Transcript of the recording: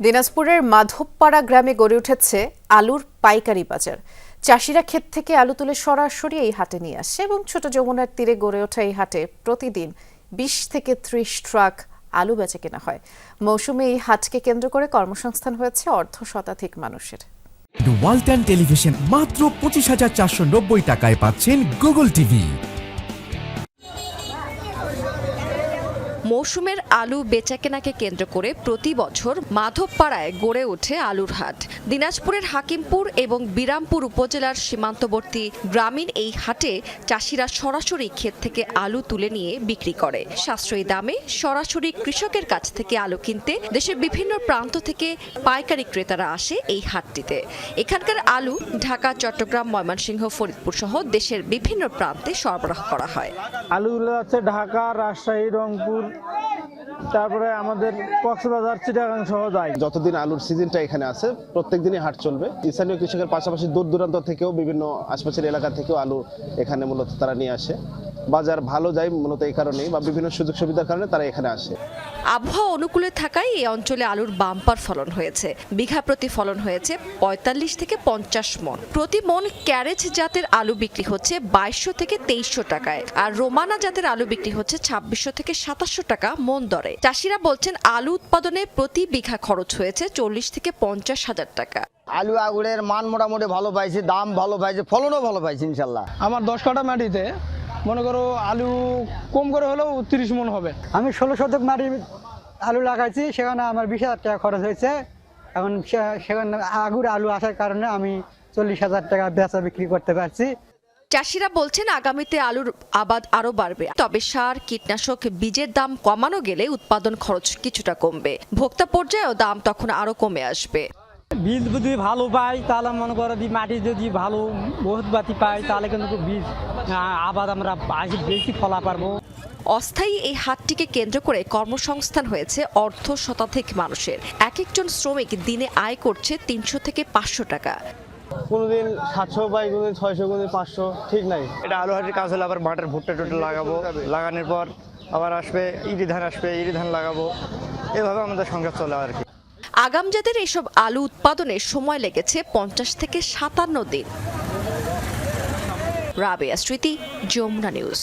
দিনাজপুরের মাধবপাড়া গ্রামে গড়ে উঠেছে আলুর পাইকারি বাজার। চাষিরা ক্ষেত থেকে আলু তুলে সরাসরি এই হাটে নিয়ে আসে এবং ছোট যমুনার তীরে গড়ে ওঠা এই হাটে প্রতিদিন বিশ থেকে ত্রিশ ট্রাক আলু বেচে কেনা হয়। মৌসুমে এই হাটকে কেন্দ্র করে কর্মসংস্থান হয়েছে অর্ধ শতাধিক মানুষের। ওয়ালটন টেলিভিশন মাত্র পঁচিশ হাজার চারশো নব্বই টাকায় পাচ্ছেন গুগল টিভি মৌসুমের আলু বেচাকেনাকে কেন্দ্র করে প্রতি বছর মাধবপাড়ায় গড়ে ওঠে আলুর হাট। দিনাজপুরের হাকিমপুর এবং বিরামপুর উপজেলার সীমান্তবর্তী গ্রামীণ এই হাটে চাষিরা সরাসরি ক্ষেত থেকে আলু তুলে নিয়ে বিক্রি করে। সাশ্রয়ী দামে সরাসরি কৃষকের কাছ থেকে আলু কিনতে দেশের বিভিন্ন প্রান্ত থেকে পাইকারি ক্রেতারা আসে এই হাটটিতে। এখানকার আলু ঢাকা, চট্টগ্রাম, ময়মনসিংহ, ফরিদপুর সহ দেশের বিভিন্ন প্রান্তে সরবরাহ করা হয়। আলুগুলো আছে ঢাকা, রাজশাহী, রংপুর You're right. তারপরে আমাদের কক্সবাজার চিটাগাং সহ যায় যতদিন আলুর সিজনটা এখানে আছে প্রত্যেক দিনই হাট চলবে। স্থানীয় কৃষকের পাশাপাশি দূর দূরান্ত থেকেও বিভিন্ন আশপাশের এলাকা থেকেও আলু এখানে মূলত তারা নিয়ে আসে। বাজার ভালো যায় মূলত এই কারণেই বা বিভিন্ন সুযোগ সুবিধার কারণে তারা এখানে আসে। আবহাওয়া অনুকূলে থাকায় এই অঞ্চলে আলুর বাম্পার ফলন হয়েছে। বিঘা প্রতি ফলন হয়েছে পঁয়তাল্লিশ থেকে পঞ্চাশ মন। প্রতি মন ক্যারেজ জাতের আলু বিক্রি হচ্ছে বাইশশো থেকে তেইশশো টাকায়। আর রোমানা জাতের আলু বিক্রি হচ্ছে ছাব্বিশশো থেকে সাতাশশো টাকা মন দরে। চাষিরা বলছেন আলু উৎপাদনে প্রতি বিঘা খরচ হয়েছে চল্লিশ থেকে পঞ্চাশ হাজার টাকা। আলু আগুনের মান মোটামুটি ভালো পাইছি দাম ভালো পাইছে ফলনও ভালো পাইছি ইনশাল্লাহ। আমার দশ কাটা মাটিতে মনে করো আলু কম করে হলেও তিরিশ মন হবে। আমি ষোলো শতক মাটি আলু লাগাইছি সেখানে আমার বিশ হাজার টাকা খরচ হয়েছে। এখন সে- সেখানে আগুর আলু আসার কারণে আমি চল্লিশ হাজার টাকা বেচা বিক্রি করতে পারছি। চাষিরা বলছেন আগামীতে আলুর আবাদ আরও বাড়বে। তবে সার কীটনাশক বীজের দাম কমানো গেলে উৎপাদন খরচ কিছুটা কমবে। ভোক্তা পর্যায়েও দাম তখন আরও কমে আসবে। বীজ যদি ভালো পাই তাহলে মনে করো যদি মাটি যদি ভালো বহুত বাতি পাই তাহলে কিন্তু বীজ আবাদ আমরা বেশি ফলা পারব। অস্থায়ী এই হাটটিকে কেন্দ্র করে কর্মসংস্থান হয়েছে অর্ধ শতাধিক মানুষের। এক একজন শ্রমিক দিনে আয় করছে তিনশো থেকে পাঁচশো টাকা। কোনোদিন সাতশো পাই কোনোদিন ছয়শো কোনোদিন পাঁচশো ঠিক নাই। এটা আলু হাটের কাজ হলে আবার মাঠের ভুট্টা টুট্টা লাগাবো। লাগানোর পর আবার আসবে ইরি ধান আসবে ইরি ধান লাগাবো। এভাবে আমাদের সংসার চলে আর কি। আগাম জাতের এসব আলু উৎপাদনে সময় লেগেছে পঞ্চাশ থেকে সাতান্ন দিন। রাবেয়া স্মৃতি যমুনা নিউজ।